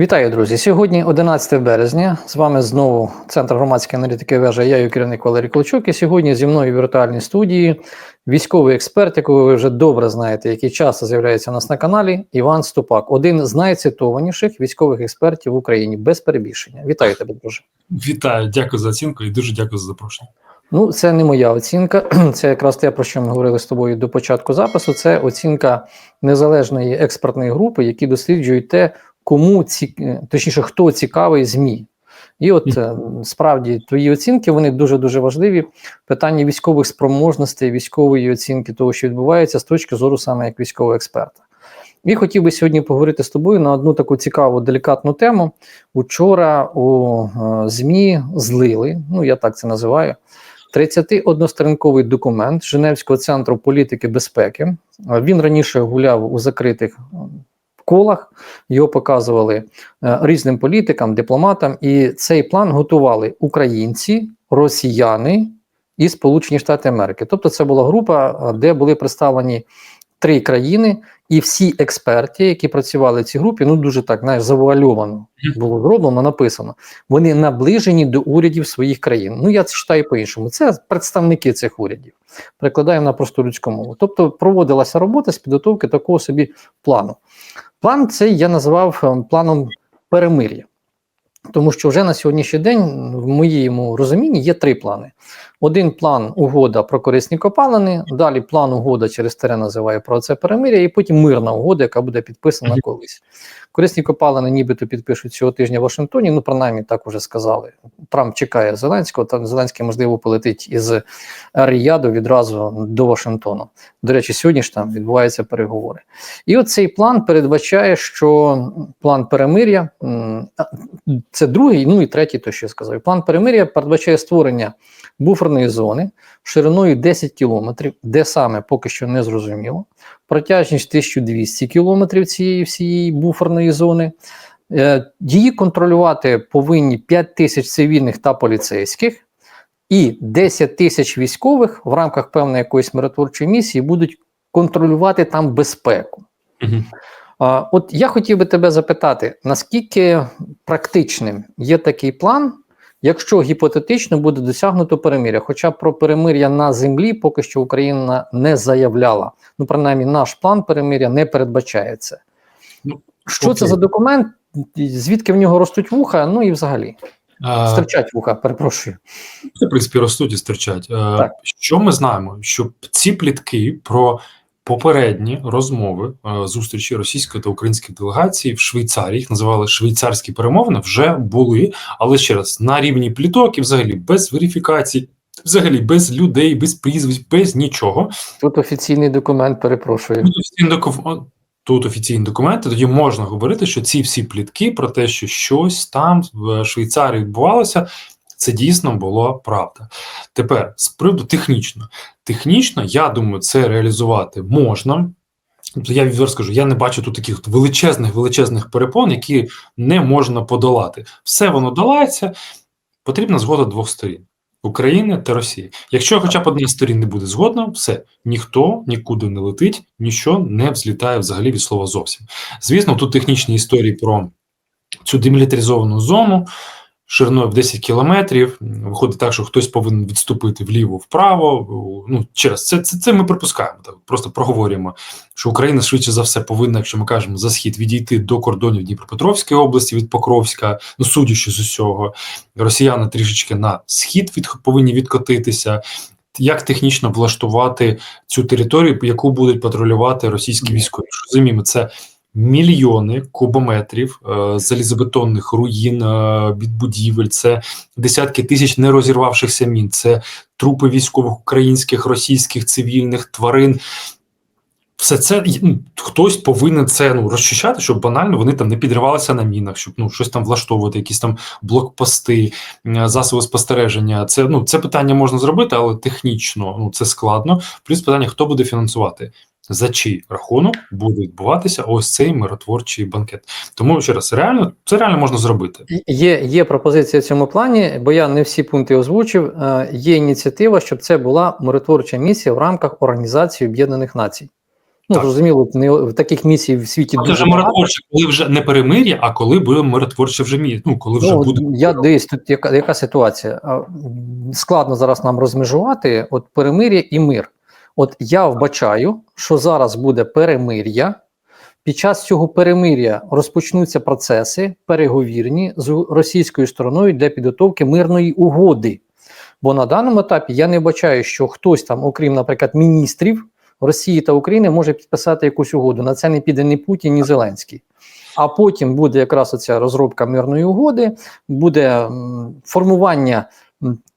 Вітаю, друзі! Сьогодні 11 березня. З вами знову Центр громадської аналітики вежа. Я його керівник Валерій Колчук. І сьогодні зі мною в віртуальній студії військовий експерт, якого ви вже добре знаєте, який часто з'являється у нас на каналі. Іван Ступак, один з найцитованіших військових експертів в Україні без перебільшення. Вітаю тебе, друже. Вітаю, дякую за оцінку і дуже дякую за запрошення. Ну, це не моя оцінка. Це якраз те, про що ми говорили з тобою до початку запису. Це оцінка незалежної експертної групи, які досліджують те, кому ці точніше, хто цікавий змі. І от е, справді твої оцінки вони дуже дуже важливі. Питання військових спроможностей, військової оцінки того, що відбувається, з точки зору саме як військового експерта. І хотів би сьогодні поговорити з тобою на одну таку цікаву делікатну тему. Учора у е, ЗМІ злили, ну я так це називаю. 31-сторінковий документ Женевського центру політики безпеки. Е, Він раніше гуляв у закритих колах, його показували е, різним політикам, дипломатам, і цей план готували українці, росіяни і Сполучені Штати Америки. Тобто, це була група, е, де були представлені три країни, і всі експерти, які працювали в цій групі, ну дуже так знаєш, завуальовано було зроблено, написано. Вони наближені до урядів своїх країн. Ну я це читаю по-іншому. Це представники цих урядів. Перекладаємо на просту людську мову. Тобто проводилася робота з підготовки такого собі плану. План цей я назвав е, планом перемир'я. Тому що вже на сьогоднішній день, в моєму розумінні, є три плани. Один план угода про корисні копалини, далі план угода через тере називає про це перемир'я, і потім мирна угода, яка буде підписана колись. Корисні копалини нібито підпишуть цього тижня в Вашингтоні, ну принаймні так уже сказали. Трамп чекає Зеленського, там Зеленський, можливо, полетить із Ріяду відразу до Вашингтону. До речі, сьогодні ж там відбуваються переговори. І от цей план передбачає, що план перемир'я це другий, ну і третій, то що я сказав. План перемир'я передбачає створення буферної зони шириною 10 кілометрів, де саме поки що не зрозуміло. Протяжність 1200 кілометрів цієї всієї буферної зони. Е, її контролювати повинні 5 тисяч цивільних та поліцейських, і 10 тисяч військових в рамках певної якоїсь миротворчої місії будуть контролювати там безпеку. Угу. От я хотів би тебе запитати, наскільки практичним є такий план, якщо гіпотетично буде досягнуто перемиря? Хоча про перемиря на землі поки що Україна не заявляла. Ну, принаймні, наш план перемиря не передбачає це. Ну, Що окей. це за документ? Звідки в нього ростуть вуха? Ну і взагалі А, стирчать вуха, перепрошую. Це, в принципі, ростуть і стирчать. Е, Так. Що ми знаємо? Що ці плітки про попередні розмови е, зустрічі російської та української делегації в Швейцарії, їх називали швейцарські перемовини, вже були, але ще раз на рівні пліток і взагалі без верифікацій, взагалі без людей, без прізвищ, без нічого. Тут офіційний документ, перепрошую. Тут офіційні документи, тут офіційні документи, тоді можна говорити, що ці всі плітки про те, що щось там в Швейцарії відбувалося, це дійсно була правда. Тепер з приводу технічно. Технічно, я думаю, це реалізувати можна. Тобто я скажу, я не бачу тут таких величезних величезних перепон, які не можна подолати. Все воно долається, потрібна згода двох сторін. України та Росії. Якщо хоча б одна з сторін не буде згодна, все ніхто нікуди не летить, нічого не взлітає взагалі від слова зовсім. Звісно, тут технічні історії про цю демілітаризовану зону шириною в 10 кілометрів. Виходить так, що хтось повинен відступити вліво, вправо. Ну через це, це, це ми припускаємо. Так просто проговорюємо, що Україна швидше за все повинна, якщо ми кажемо за схід, відійти до кордонів Дніпропетровської області від Покровська, ну судячи з усього, росіяни трішечки на схід від повинні відкотитися. Як технічно влаштувати цю територію, яку будуть патрулювати російські військові? Що розуміємо, це мільйони кубометрів е, залізобетонних руїн е, від будівель, це десятки тисяч нерозірвавшихся мін, це трупи військових українських, російських цивільних тварин. Все це ну, хтось повинен це ну розчищати, щоб банально вони там не підривалися на мінах, щоб ну щось там влаштовувати, якісь там блокпости, е, засоби спостереження. Це ну це питання можна зробити, але технічно ну це складно. Плюс питання: хто буде фінансувати? За чий рахунок буде відбуватися ось цей миротворчий банкет? Тому ще раз, реально це реально можна зробити. Є є пропозиція в цьому плані, бо я не всі пункти озвучив. Е, Є ініціатива, щоб це була миротворча місія в рамках Організації Об'єднаних Націй. Ну Так. зрозуміло, не в таких місій в світі Це дуже вже миротворче, коли вже не перемир'я, а коли буде миротворче вже мі... Ну, коли вже Ну, буде. я дивись, тут яка, яка ситуація? Складно зараз нам розмежувати от перемир'я і мир. От я вбачаю, що зараз буде перемир'я. Під час цього перемир'я розпочнуться процеси переговірні з російською стороною для підготовки мирної угоди. Бо на даному етапі я не бачаю, що хтось там, окрім, наприклад, міністрів Росії та України, може підписати якусь угоду. На це не піде ні Путін, ні Зеленський. А потім буде якраз оця розробка мирної угоди, буде формування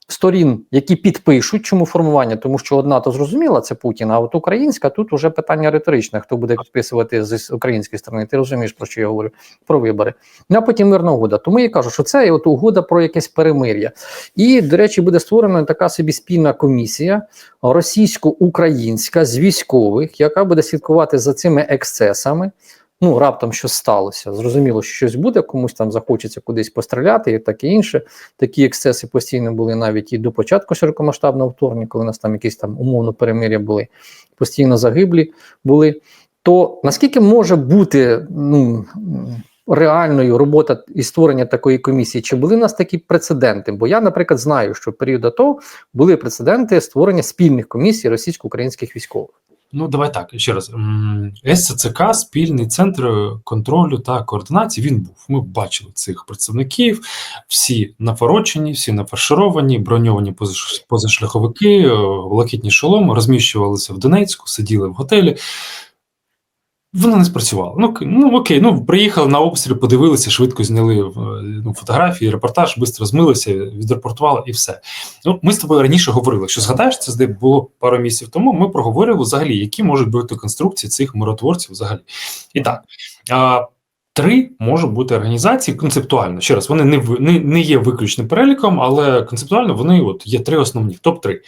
сторін, які підпишуть. Чому формування? Тому що одна то зрозуміла, це Путін, а от українська тут уже питання риторичне. Хто буде підписувати з української сторони? Ти розумієш, про що я говорю? Про вибори. Ну а потім мирна угода. Тому я кажу, що це от угода про якесь перемир'я. І, до речі, буде створена така собі спільна комісія російсько-українська з військових, яка буде слідкувати за цими ексцесами. Ну, раптом щось сталося. Зрозуміло, що щось буде, комусь там захочеться кудись постріляти і таке інше. Такі ексцеси постійно були навіть і до початку широкомасштабного вторгнення, коли у нас там якісь там умовно перемир'я були, постійно загиблі були. То наскільки може бути ну, реальною робота і створення такої комісії? Чи були в нас такі прецеденти? Бо я, наприклад, знаю, що в період АТО були прецеденти створення спільних комісій російсько-українських військових. Ну, давай так, ще раз. СЦК, спільний центр контролю та координації, він був. Ми бачили цих представників, всі нафорочені, всі нафаршировані, броньовані позаш- позашляховики, е, блакитні шоломи, розміщувалися в Донецьку, сиділи в готелі. Воно не спрацювало. Ну, ну окей, ну приїхали на обстріл, подивилися, швидко зняли е, ну, фотографії, репортаж, швидко змилися, відрепортували і все. Ну, ми з тобою раніше говорили, що згадаєш, це здається, було пару місяців тому. Ми проговорили взагалі, які можуть бути конструкції цих миротворців взагалі. І так. А, Три можуть бути організації концептуально. Ще раз, вони не, не, не є виключним переліком, але концептуально вони от є три основні, топ-3,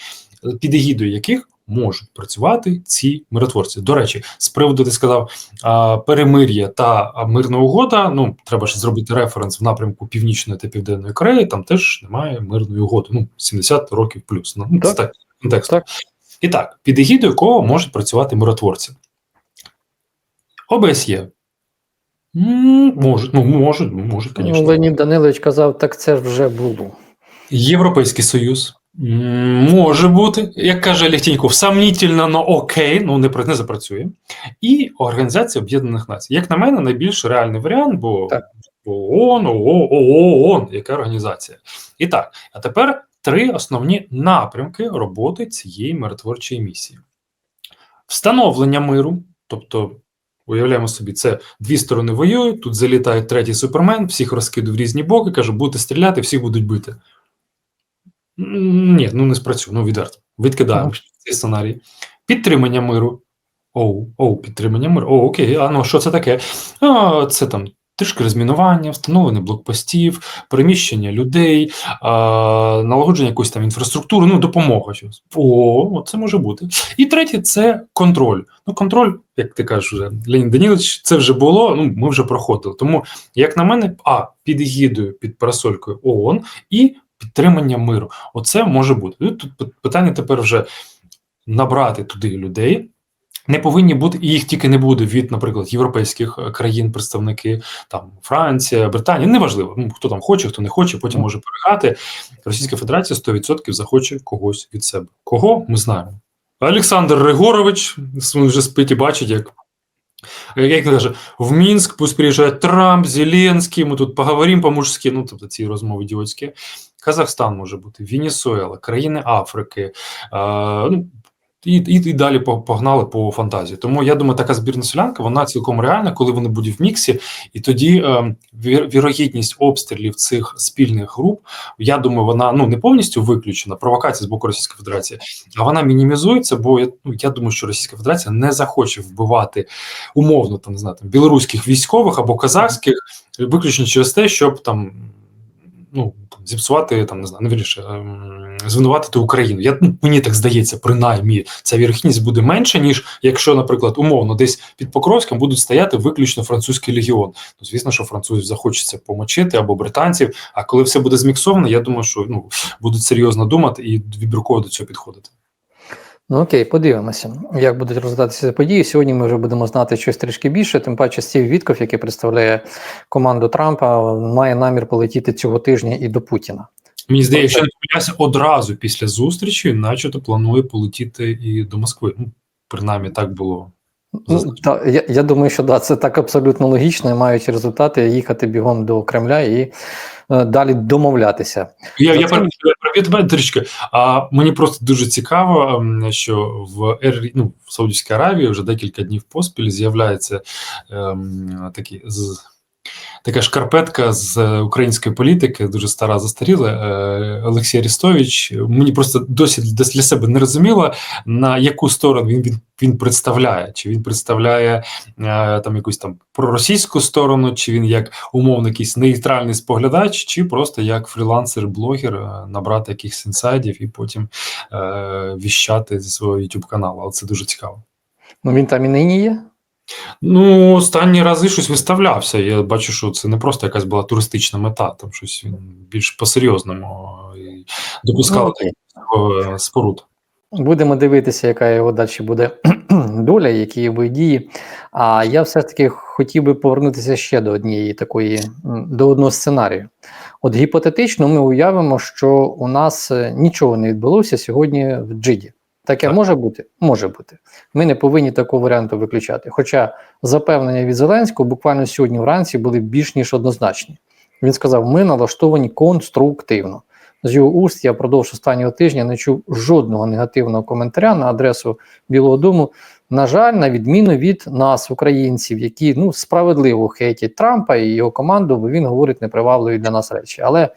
під егідою яких можуть працювати ці миротворці. До речі, з приводу ти сказав перемир'я та мирна угода. Ну треба ж зробити референс в напрямку Північної та Південної Кореї. Там теж немає мирної угоди. Ну 70 років плюс. Ну це Так. так контекст. Так. І так, під егідою якого можуть працювати миротворці? ОБСЄ. Можуть, ну можуть, ну, можуть, Ну, звісно. Леонід Данилович казав, так це вже було. Європейський Союз. Може бути, як каже Олег Тіньков, сомнітельно, но окей, ну не, не запрацює. І Організація Об'єднаних Націй. Як на мене, найбільш реальний варіант, бо Так. ООН, ООН, ООН, яка організація. І так, а тепер три основні напрямки роботи цієї миротворчої місії: встановлення миру, тобто. Уявляємо собі, це дві сторони воюють, тут залітає третій супермен, всіх розкидав в різні боки, каже, будете стріляти, всіх будуть бити. Ні, ну не спрацює, ну відверто. Відкидаємо Ага. цей сценарій. Підтримання миру. Оу, оу, підтримання миру. О, окей, а ну що це таке? А, це там трішки розмінування, встановлення блокпостів, переміщення людей, а, налагодження якоїсь там інфраструктури, ну, допомога. Щось. О, це може бути. І третє це контроль. Ну, контроль, як ти кажеш, вже, Леонід Данілович, це вже було, ну, ми вже проходили. Тому, як на мене, а під егідою, під парасолькою ООН і підтримання миру. Оце може бути. І Тут питання тепер вже набрати туди людей. Не повинні бути, і їх тільки не буде від, наприклад, європейських е, країн, представники там Франція, Британія. Неважливо, ну хто там хоче, хто не хоче, потім може переграти. Російська Федерація 100% захоче когось від себе. Кого ми знаємо? Олександр Григорович він вже спить і бачить, як. Як каже, в Мінськ пусть приїжджає Трамп, Зеленський, ми тут поговоримо по-мужськи, ну тобто ці розмови ідіотські. Казахстан може бути, Венесуела, країни Африки. Е, ну, і, і, і далі погнали по фантазії. Тому я думаю, така збірна селянка вона цілком реальна, коли вони будуть в міксі, і тоді е, вірогідність обстрілів цих спільних груп, я думаю, вона ну не повністю виключена, провокація з боку Російської Федерації, а вона мінімізується, бо я, ну, я думаю, що Російська Федерація не захоче вбивати умовно там не знаю, там, білоруських військових або казахських, виключно через те, щоб там. Ну, зіпсувати там не знаю, не вірніше, ем, звинуватити Україну. Я ну, мені так здається, принаймні ця вірхність буде менше, ніж якщо, наприклад, умовно десь під Покровськом будуть стояти виключно французький легіон. Ну, звісно, що французів захочеться помочити або британців. А коли все буде зміксовано, я думаю, що ну будуть серйозно думати і вібірково до цього підходити. Ну окей, подивимося, як будуть розвиватися події. Сьогодні ми вже будемо знати щось трішки більше. Тим паче, Стів Вітков, який представляє команду Трампа, має намір полетіти цього тижня і до Путіна. Мені здається, що не помиляюся, одразу після зустрічі, начебто планує полетіти і до Москви. Ну, принаймні, так було. Ну, та, я, я думаю, що да, це так абсолютно логічно, і мають результати, їхати бігом до Кремля і е, далі домовлятися. Я, За я це- тебе трішки. А мені просто дуже цікаво, ем, що в Ер, ну, в Саудівській Аравії вже декілька днів поспіль з'являється ем, такі з. Така шкарпетка з е, української політики, дуже стара застаріла. е, Олексій Арістович. Мені просто досі для себе не розуміло, на яку сторону він, він, він представляє. Чи він представляє е, там якусь там проросійську сторону, чи він як умовно якийсь нейтральний споглядач, чи просто як фрілансер-блогер набрати якихось інсайдів і потім е, віщати зі свого YouTube каналу. Але це дуже цікаво. Ну він там і нині є. Ну, останні рази щось виставлявся. Я бачу, що це не просто якась була туристична мета, там щось він більш по-серйозному і допускав Ну, таких е, споруд. Будемо дивитися, яка його далі буде доля, які його дії. А я все ж таки хотів би повернутися ще до однієї такої до одного сценарію. От гіпотетично, ми уявимо, що у нас е, нічого не відбулося сьогодні в Джиді. Таке Так. може бути? Може бути. Ми не повинні такого варіанту виключати. Хоча запевнення від Зеленського буквально сьогодні вранці були більш ніж однозначні. Він сказав: ми налаштовані конструктивно. З його уст я впродовж останнього тижня не чув жодного негативного коментаря на адресу Білого Дому. На жаль, на відміну від нас, українців, які ну справедливо хейтять Трампа і його команду, бо він говорить непривабливі для нас речі. Але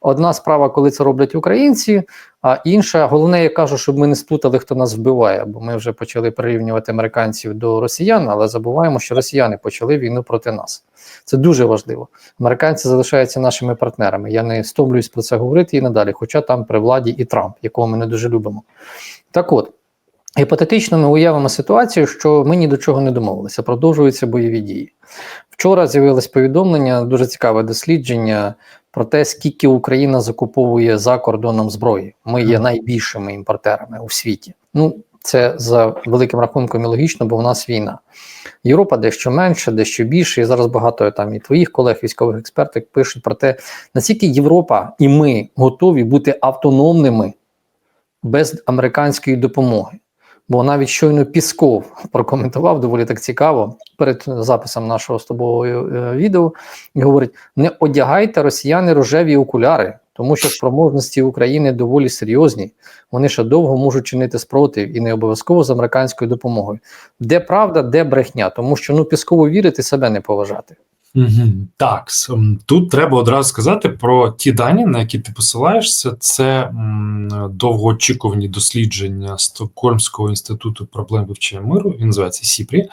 одна справа, коли це роблять українці, а інша, головне, я кажу, щоб ми не сплутали, хто нас вбиває, бо ми вже почали прирівнювати американців до росіян, але забуваємо, що росіяни почали війну проти нас. Це дуже важливо. Американці залишаються нашими партнерами. Я не стомлююсь про це говорити і надалі, хоча там при владі і Трамп, якого ми не дуже любимо. Так от, гіпотетично ми уявимо ситуацію, що ми ні до чого не домовилися, продовжуються бойові дії. Вчора з'явилось повідомлення, дуже цікаве дослідження про те, скільки Україна закуповує за кордоном зброї. Ми є найбільшими імпортерами у світі. Ну, це за великим рахунком і логічно, бо в нас війна. Європа дещо менше, дещо більше. І зараз багато там і твоїх колег, військових експертів пишуть про те, наскільки Європа і ми готові бути автономними без американської допомоги. Бо навіть щойно Пісков прокоментував доволі так цікаво перед записом нашого з тобою е, відео і говорить: не одягайте росіяни рожеві окуляри, тому що спроможності України доволі серйозні. Вони ще довго можуть чинити спротив і не обов'язково з американською допомогою. Де правда, де брехня, тому що ну Піскову вірити себе не поважати. Так, тут треба одразу сказати про ті дані, на які ти посилаєшся. Це довгоочікувані дослідження Стокгольмського інституту проблем вивчення миру. Він називається Сіпрі,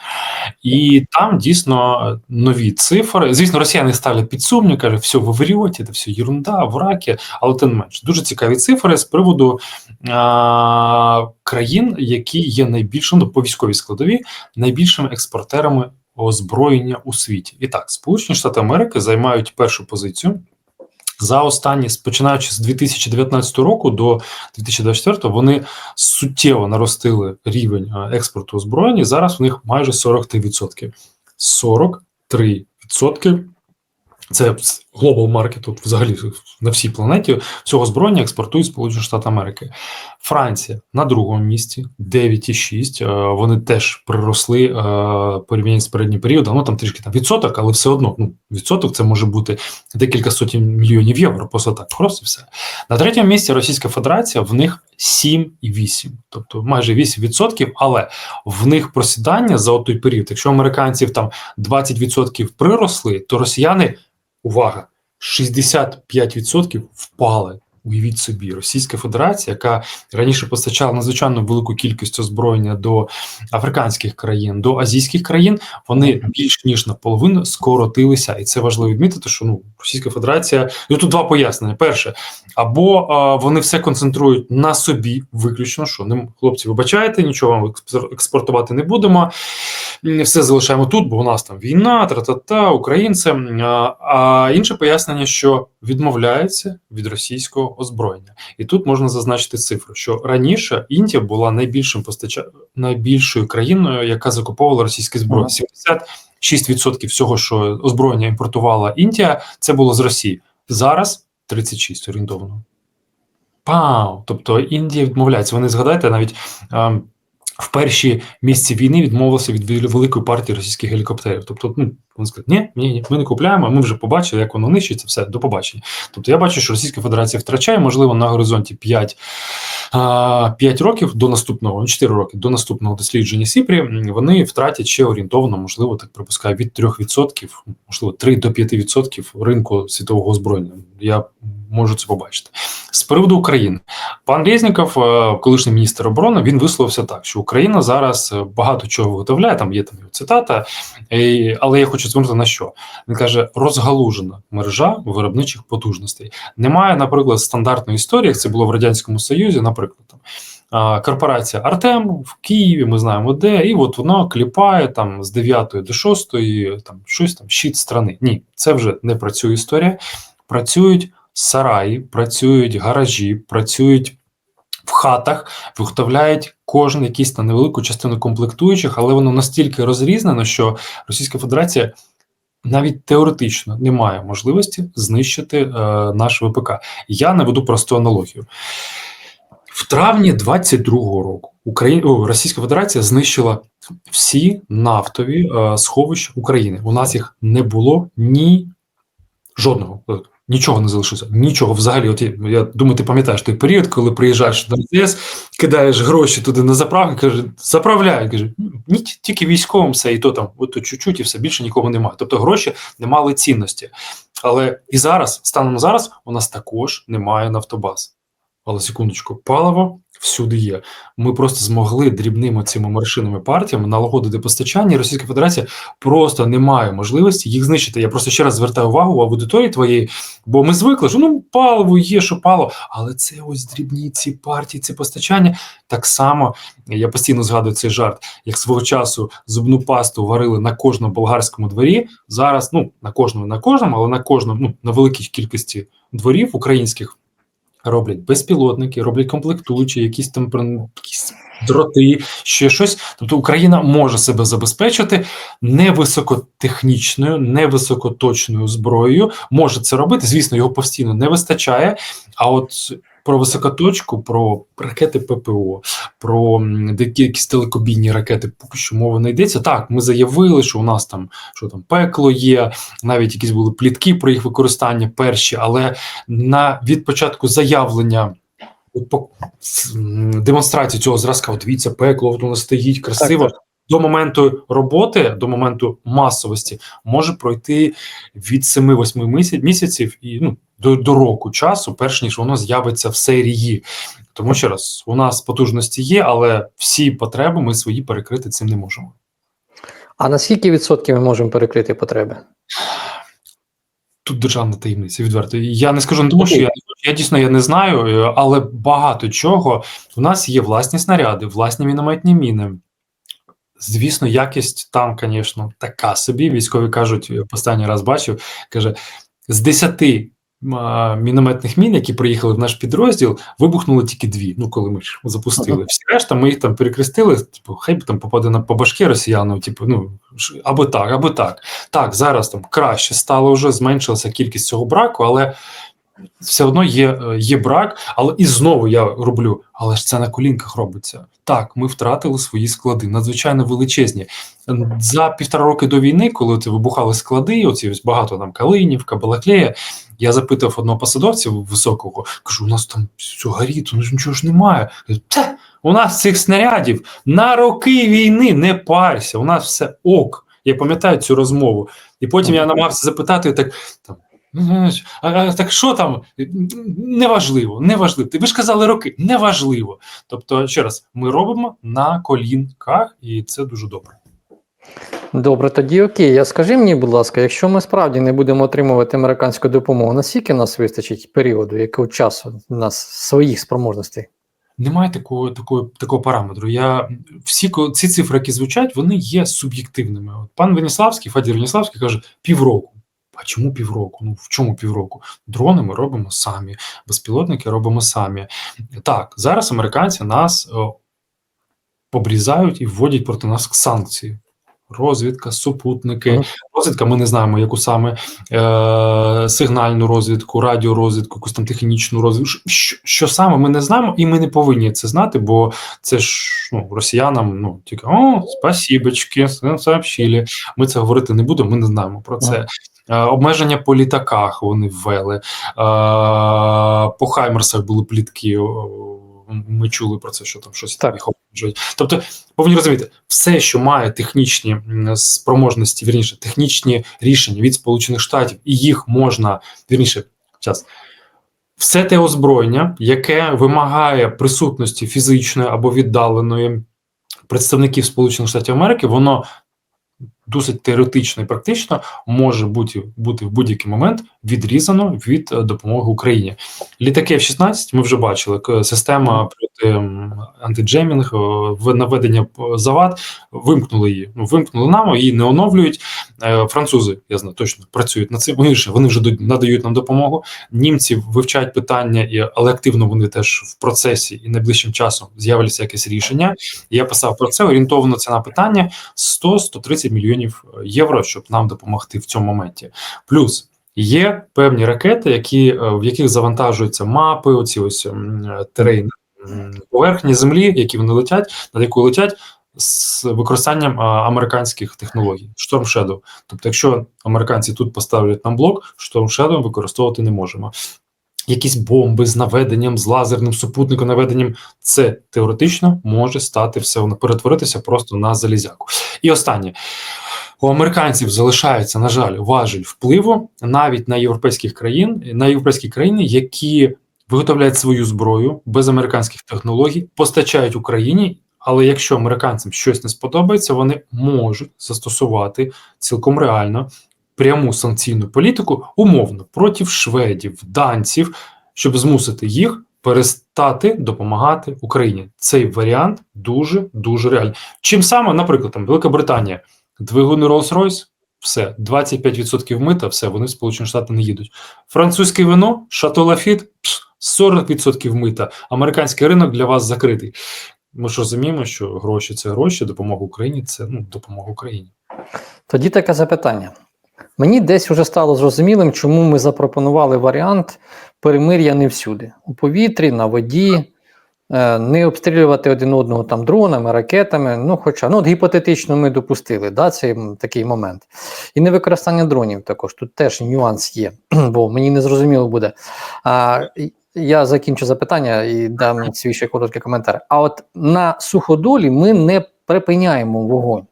і там дійсно е, нові цифри. Звісно, росіяни ставлять під сумнів, кажуть, все, ви вріоті, це все ерунда, враки, але тим не менш дуже цікаві цифри з приводу а, країн, які є найбільшими ну, по військовій складові, найбільшими експортерами озброєння у світі. І так, Сполучені Штати Америки займають першу позицію. За останні, починаючи з 2019 року до 2024, вони суттєво наростили рівень е, експорту озброєння. Зараз у них майже 43%. 43% це глобал маркет, от взагалі на всій планеті цього зброєння експортують Сполучені Штати Америки. Франція на другому місці 9,6. Е, Вони теж приросли е, порівняння з переднім періодом. Ну там трішки там відсоток, але все одно ну, відсоток це може бути декілька сотень мільйонів євро. Просто так, просто все. На третьому місці Російська Федерація в них 7,8, тобто майже 8%, але в них просідання за той період. Якщо американців там 20% приросли, то росіяни, увага, 65% впали. Уявіть собі, Російська Федерація, яка раніше постачала надзвичайно велику кількість озброєння до африканських країн, до азійських країн, вони більш ніж наполовину скоротилися, і це важливо відмітити, що ну Російська Федерація ну тут два пояснення: перше, або а, вони все концентрують на собі, виключно що ним хлопці, вибачайте, нічого вам експор- експортувати не будемо. Все залишаємо тут, бо у нас там війна, тра-та-та, українці. А, а інше пояснення, що відмовляється від російського озброєння. І тут можна зазначити цифру, що раніше Індія була найбільшим постача... найбільшою країною, яка закуповувала російське зброї. Ага. 76% всього, що озброєння імпортувала Індія, це було з Росії. Зараз 36 орієнтовно. Пау! Тобто Індія відмовляється. Вони згадайте навіть. ем, в перші місяці війни відмовилися від вел- великої партії російських гелікоптерів. Тобто, ну вони сказали, ні, ні, ні, ми не купляємо. Ми вже побачили, як воно нищиться. Все до побачення. Тобто, я бачу, що Російська Федерація втрачає, можливо, на горизонті 5, а, 5 років до наступного, ну, 4 роки до наступного дослідження Сіпрі. Вони втратять ще орієнтовно, можливо, так припускаю, від 3%, можливо, 3 до 5% ринку світового озброєння. Я можу це побачити. З приводу України, пан Резніков, е, колишній міністр оборони, він висловився так, що Україна зараз е, багато чого виготовляє. Там є там його цитата, але я хочу звернути на що він каже: розгалужена мережа виробничих потужностей. Немає, наприклад, стандартної історії, як це було в радянському Союзі, наприклад, там. Корпорація Артем в Києві, ми знаємо де, і от воно кліпає там з 9 до 6, там щось там щит страни. Ні, це вже не працює історія. Працюють сараї, працюють гаражі, працюють в хатах, виготовляють кожен якийсь на невелику частину комплектуючих, але воно настільки розрізнено, що Російська Федерація навіть теоретично не має можливості знищити е, наш ВПК. Я наведу просту аналогію. В травні 22-го року Україна о, Російська Федерація знищила всі нафтові е, сховища України. У нас їх не було ні жодного. Нічого не залишилося, нічого взагалі. От я, думаю, ти пам'ятаєш той період, коли приїжджаєш до МТС, кидаєш гроші туди на заправку, каже, заправляй. Каже, ні, тільки військовим все, і то там, от то чуть-чуть, і все більше нікого немає. Тобто гроші не мали цінності. Але і зараз, станом зараз, у нас також немає нафтобаз. Але секундочку, паливо всюди є. Ми просто змогли дрібними цими маршинними партіями налагодити постачання. і Російська Федерація просто не має можливості їх знищити. Я просто ще раз звертаю увагу в аудиторії твоєї, бо ми звикли, що ну паливо є, що паливо, але це ось дрібні ці партії, ці постачання. Так само я постійно згадую цей жарт, як свого часу зубну пасту варили на кожному болгарському дворі. Зараз ну на кожному, на кожному, але на кожному, ну на великій кількості дворів українських роблять безпілотники, роблять комплектуючі, якісь там якісь дроти, ще щось. Тобто Україна може себе забезпечити невисокотехнічною, невисокоточною зброєю. Може це робити. Звісно, його постійно не вистачає. А от про високоточку, про ракети ППО, про деякі якісь телекобійні ракети, поки що мова не йдеться. Так, ми заявили, що у нас там що там пекло є, навіть якісь були плітки про їх використання перші, але на від початку заявлення. Демонстрації цього зразка, от дивіться, пекло, от воно стоїть красиво. Так, так. До моменту роботи, до моменту масовості, може пройти від 7-8 місяців, місяців і ну, до, до року часу, перш ніж воно з'явиться в серії. Тому ще раз, у нас потужності є, але всі потреби ми свої перекрити цим не можемо. А на скільки відсотків ми можемо перекрити потреби? Тут державна таємниця відверто. Я не скажу не тому, що я, я дійсно я не знаю, але багато чого. У нас є власні снаряди, власні мінометні міни. Звісно, якість там, звісно, така собі. Військові кажуть, останній раз бачив, каже, з 10 а, мінометних мін, які приїхали в наш підрозділ, вибухнули тільки дві. Ну, коли ми ж запустили. Всі решта, ми їх там перекрестили, типу, хай би там попаде на по башки росіяну, типу, ну або так, або так. Так, зараз там краще стало вже, зменшилася кількість цього браку, але все одно є, е, є брак. Але і знову я роблю, але ж це на колінках робиться. Так, ми втратили свої склади, надзвичайно величезні. За півтора роки до війни, коли це вибухали склади, оці ось багато там Калинівка, Балаклея. Я запитав одного посадовця високого, кажу: у нас там все горить, у нас нічого ж немає. Та, у нас цих снарядів на роки війни не парся, у нас все ок. Я пам'ятаю цю розмову. І потім я намагався запитати так. там, «Ну, а, а так що там? Неважливо, неважливо. Ви ж казали роки, неважливо. Тобто, ще раз, ми робимо на колінках, і це дуже добре. Добре, тоді окей. Я скажи мені, будь ласка, якщо ми справді не будемо отримувати американську допомогу, наскільки нас вистачить періоду, якого часу у нас своїх спроможностей? Немає такого, такого, такого параметру. Я всі ці цифри, які звучать, вони є суб'єктивними. От пан Веніславський, Федір Веніславський каже півроку. А чому півроку? Ну в чому півроку? Дрони ми робимо самі, безпілотники робимо самі. Так, зараз американці нас о, обрізають і вводять проти нас санкції. Розвідка, супутники. Мгм. Розвідка, ми не знаємо, яку саме е- сигнальну розвідку, радіорозвідку, якусь там технічну розвідку. Що, що саме ми не знаємо, і ми не повинні це знати, бо це ж ну, росіянам ну тільки о, спасібочки, сообщили. Ми це говорити не будемо, ми не знаємо про це. Е, Обмеження по літаках вони ввели. Е, По Хаймерсах були плітки. Ми чули про це, що там щось Так. там їх. Тобто, повинні розуміти, все, що має технічні спроможності, вірніше, технічні рішення від Сполучених Штатів, і їх можна вірніше, час. Все те озброєння, яке вимагає присутності фізичної або віддаленої представників Сполучених Штатів Америки, воно досить теоретично і практично може бути, бути в будь-який момент відрізано від е, допомоги Україні. Літаки F-16 ми вже бачили. Система проти антиджемінг, е, наведення п- завад вимкнули її. Ну, вимкнули нам, її не оновлюють. Е, Французи, я знаю, точно працюють над цим. Вони вже вони вже надають нам допомогу. Німці вивчають питання, і але активно вони теж в процесі і найближчим часом з'являться якесь рішення. Я писав про це. Орієнтовно ціна питання 100-130 мільйонів євро, щоб нам допомогти в цьому моменті. Плюс є певні ракети, які е, в яких завантажуються мапи, оці ось е, терейни поверхні землі, які вони летять, над якою летять. З використанням американських технологій Storm Shadow. Тобто, якщо американці тут поставлять нам блок, Storm Shadow використовувати не можемо. Якісь бомби з наведенням, з лазерним супутником наведенням, це теоретично може стати все воно перетворитися просто на залізяку. І останнє у американців залишається, на жаль, важель впливу навіть на європейських країн, на європейські країни, які виготовляють свою зброю без американських технологій, постачають Україні. Але якщо американцям щось не сподобається, вони можуть застосувати цілком реально пряму санкційну політику умовно проти шведів, данців, щоб змусити їх перестати допомагати Україні. Цей варіант дуже дуже реальний. Чим саме, наприклад, там Велика Британія, двигуни Rolls-Royce, все, 25% мита, все, вони в Сполучені Штати не їдуть. Французьке вино, Шато Лафіт, пс, 40% мита. Американський ринок для вас закритий. Ми ж розуміємо, що гроші це гроші, допомога Україні це ну, допомога Україні. Тоді таке запитання. Мені десь вже стало зрозумілим, чому ми запропонували варіант перемир'я не всюди. У повітрі, на воді, е, не обстрілювати один одного там дронами, ракетами. Ну, хоча ну, от гіпотетично ми допустили да, цей такий момент. І не використання дронів також. Тут теж нюанс є, бо мені не зрозуміло буде. А, я закінчу запитання і дам свій ще короткий коментар. А от на суходолі ми не припиняємо вогонь.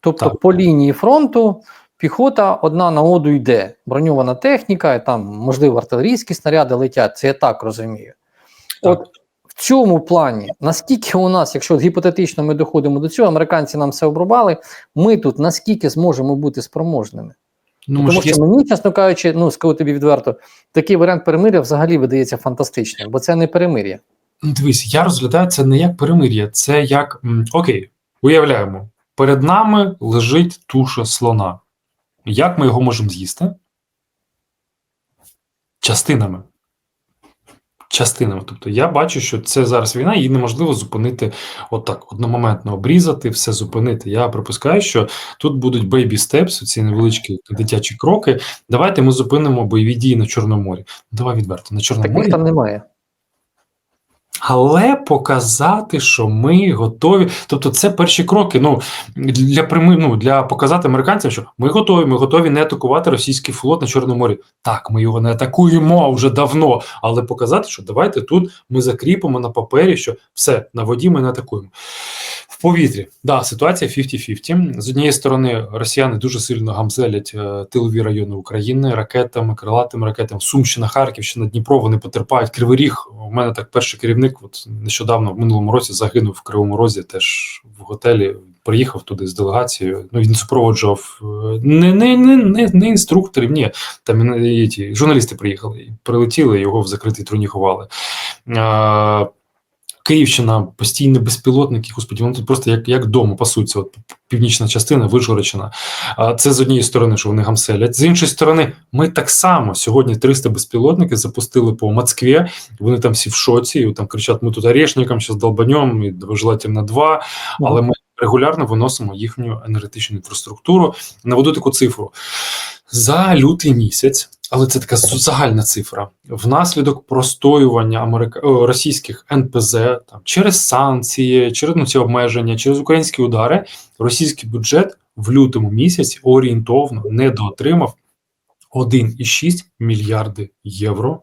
Тобто Так. по лінії фронту піхота одна на оду йде, броньована техніка, і там, можливо, артилерійські снаряди летять, це я так розумію. Так. От в цьому плані, наскільки у нас, якщо гіпотетично ми доходимо до цього, американці нам все обрубали, ми тут наскільки зможемо бути спроможними? Ну, Тому що є мені, чесно кажучи, ну скажу тобі відверто, такий варіант перемир'я взагалі видається фантастичним, бо це не перемир'я. Ну, Дивись, я розглядаю це не як перемир'я, це як окей, уявляємо, перед нами лежить туша слона. Як ми його можемо з'їсти? Частинами. Частинами. Тобто я бачу, що це зараз війна, її неможливо зупинити отак, одномоментно обрізати, все зупинити. Я припускаю, що тут будуть baby steps, ці невеличкі дитячі кроки. Давайте ми зупинимо бойові дії на Чорному морі. Давай відверто, на Чорному Таких там немає. Але показати, що ми готові. Тобто, це перші кроки. Ну для прими, ну, для показати американцям, що ми готові, ми готові не атакувати російський флот на Чорному морі. Так, ми його не атакуємо вже давно, але показати, що давайте тут ми закріпимо на папері, що все на воді ми не атакуємо. Повітрі, да, ситуація 50-50. З однієї сторони, росіяни дуже сильно гамзелять е, тилові райони України ракетами, крилатими ракетами. Сумщина, Харківщина, Дніпро вони потерпають. Кривий Ріг. У мене так перший керівник. От нещодавно в минулому році загинув в Кривому Розі, теж в готелі. Приїхав туди з делегацією. Ну він супроводжував е, не, не, не, не, не інструкторів, ні. Там і, ті журналісти приїхали прилетіли, його в закритій труні ховали. Е, Київщина, постійні безпілотники, господі, вони тут просто як, як вдома пасуться. От північна частина, Вишгородщина. Це з однієї сторони, що вони гамселять. З іншої сторони, ми так само сьогодні 300 безпілотників запустили по Москві. Вони там всі в шоці, і там кричать: ми тут орешникам зараз долбанем, і желательно два. Але ми регулярно виносимо їхню енергетичну інфраструктуру. Наведу таку цифру за лютий місяць, але це така загальна цифра. Внаслідок простоювання Америка... російських НПЗ там через санкції, через ну, ці обмеження, через українські удари, російський бюджет в лютому місяці орієнтовно недоотримав 1,6 мільярди євро.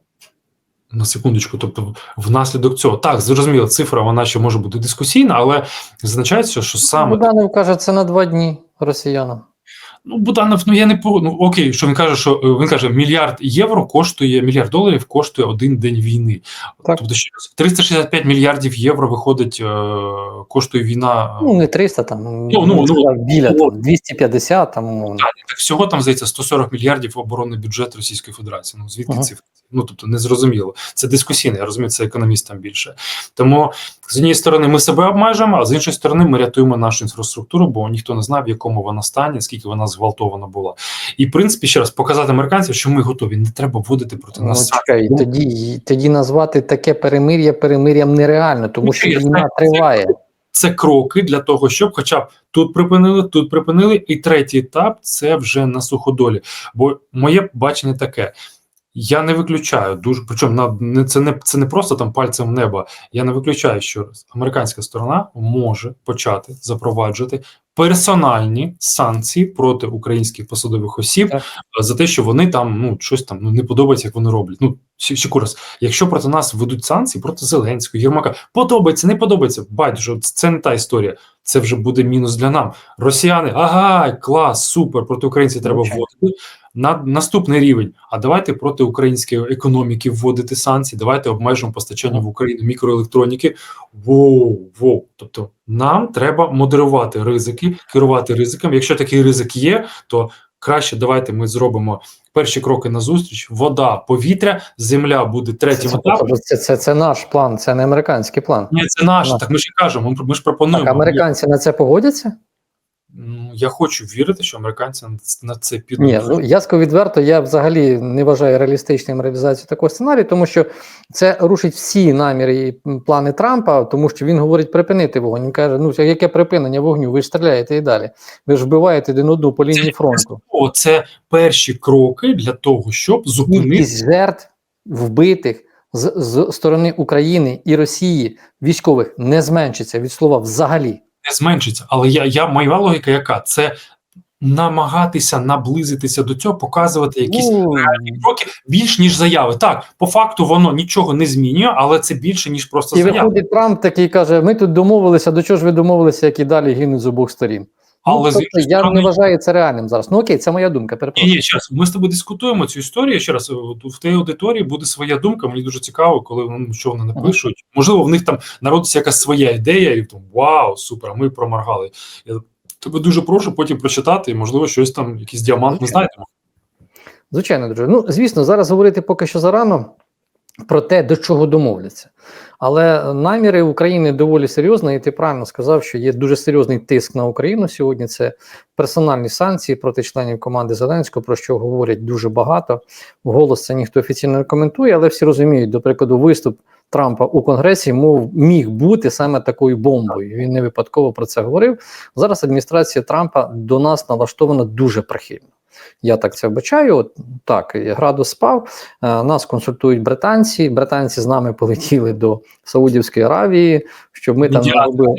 На секундочку, тобто, внаслідок цього так зрозуміло, цифра вона ще може бути дискусійна, але зазначається, що саме Буданов каже, це на два дні росіянам. Ну, Буданов, ну я не по ну окей, що він каже, що е, він каже, мільярд євро коштує мільярд доларів коштує один день війни. Так. Тобто ще раз, 365 мільярдів євро виходить, е, коштує війна. Ну, не 300, там, Ну, ну, ну, біля ну, там, 250, там. Так, так всього там здається 140 мільярдів оборонний бюджет Російської Федерації. Ну звідки Ага. цифри? Ну тобто незрозуміло. Це дискусійне, я розумію, це економістам більше. Тому з однієї сторони ми себе обмежуємо, а з іншої сторони ми рятуємо нашу інфраструктуру, бо ніхто не знає, в якому вона стані, скільки вона зґвалтована була. І в принципі, ще раз показати американцям, що ми готові. Не треба вводити проти Ну, нас. чекай, Ну, тоді, тоді назвати таке перемир'я перемир'ям нереально, тому що Ну, війна триває. це кроки для того, щоб, хоча б тут припинили, тут припинили, і третій етап це вже на суходолі. Бо моє бачення таке. Я не виключаю дуже, причому на не це не це не просто там пальцем в небо. Я не виключаю, що американська сторона може почати запроваджувати персональні санкції проти українських посадових осіб Так. е, за те, що вони там ну щось там ну не подобається, як вони роблять. Ну ще, раз, якщо проти нас ведуть санкції проти Зеленського, Єрмака, подобається, не подобається. Байдуже, це не та історія. Це вже буде мінус для нам. Росіяни, ага, клас, супер, проти українців треба вводити. На наступний рівень. А давайте проти української економіки вводити санкції. Давайте обмежимо постачання в Україну мікроелектроніки. Воу, воу. Тобто нам треба модерувати ризики, керувати ризиками. Якщо такий ризик є, то краще давайте ми зробимо перші кроки на зустріч. Вода, повітря, земля буде третім Це, етапом. це, це, це наш план, це не американський план. Ні, це. Наш. Так ми ж і кажемо. Ми, ми ж пропонуємо. Так, американці на це погодяться? Ну, Я хочу вірити, що американці на- на це підуть. Ні, ну я скажу відверто, я взагалі не вважаю реалістичним реалізацію такого сценарію, тому що це рушить всі наміри і плани Трампа, тому що він говорить припинити вогонь. Він каже: ну яке припинення вогню? Ви ж стріляєте і далі. Ви ж вбиваєте один одну по лінії фронту. О, це перші кроки для того, щоб зупинити Кількість жертв вбитих з, з сторони України і Росії військових не зменшиться від слова взагалі. Не зменшиться. Але я, я моя логіка яка? Це намагатися наблизитися до цього, показувати якісь реальні кроки більш ніж заяви. Так, по факту воно нічого не змінює, але це більше ніж просто і заяви. виходить Трамп такий каже: ми тут домовилися, до чого ж ви домовилися, як і далі гинуть з обох сторін. Але ну, тобто, я сторони- не вважаю це реальним зараз. Ну окей, це моя думка. Перепрошую. ні, зараз ми з тобою дискутуємо цю історію. Ще раз в тій аудиторії буде своя думка. Мені дуже цікаво, коли вони що вони напишуть. Можливо, в них там народиться якась своя ідея, і там вау, супер, ми проморгали. Я тебе дуже прошу потім прочитати, і можливо, щось там, якийсь діамант ми знайдемо. Звичайно, друже. Ну звісно, зараз говорити поки що зарано про те, до чого домовляться. Але наміри України доволі серйозні, і ти правильно сказав, що є дуже серйозний тиск на Україну сьогодні. Це персональні санкції проти членів команди Зеленського, про що говорять дуже багато. Вголос це ніхто офіційно не коментує, але всі розуміють, до прикладу, виступ Трампа у Конгресі мов міг бути саме такою бомбою. Він не випадково про це говорив. Зараз адміністрація Трампа до нас налаштована дуже прихильно. Я так це вбачаю. От так, градус спав. Е, Нас консультують британці. Британці з нами полетіли до Саудівської Аравії, щоб ми там не робили.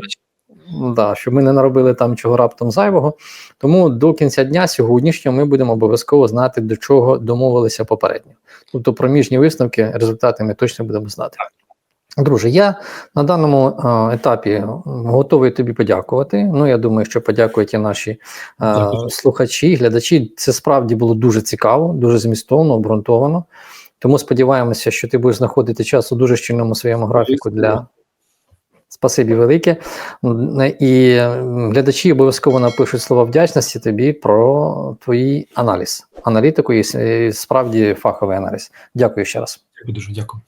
Да, щоб ми не наробили там чого раптом зайвого. Тому до кінця дня сьогоднішнього ми будемо обов'язково знати, до чого домовилися попередньо. Тобто проміжні висновки, результати ми точно будемо знати. Друже, я на даному е, етапі готовий тобі подякувати. Ну, я думаю, що подякують і наші е, слухачі, глядачі. Це справді було дуже цікаво, дуже змістовно, обґрунтовано. Тому сподіваємося, що ти будеш знаходити час у дуже щільному своєму графіку для. Спасибі велике. І глядачі обов'язково напишуть слова вдячності тобі про твій аналіз, аналітику і справді фаховий аналіз. Дякую ще раз. Дякую дуже, дякую.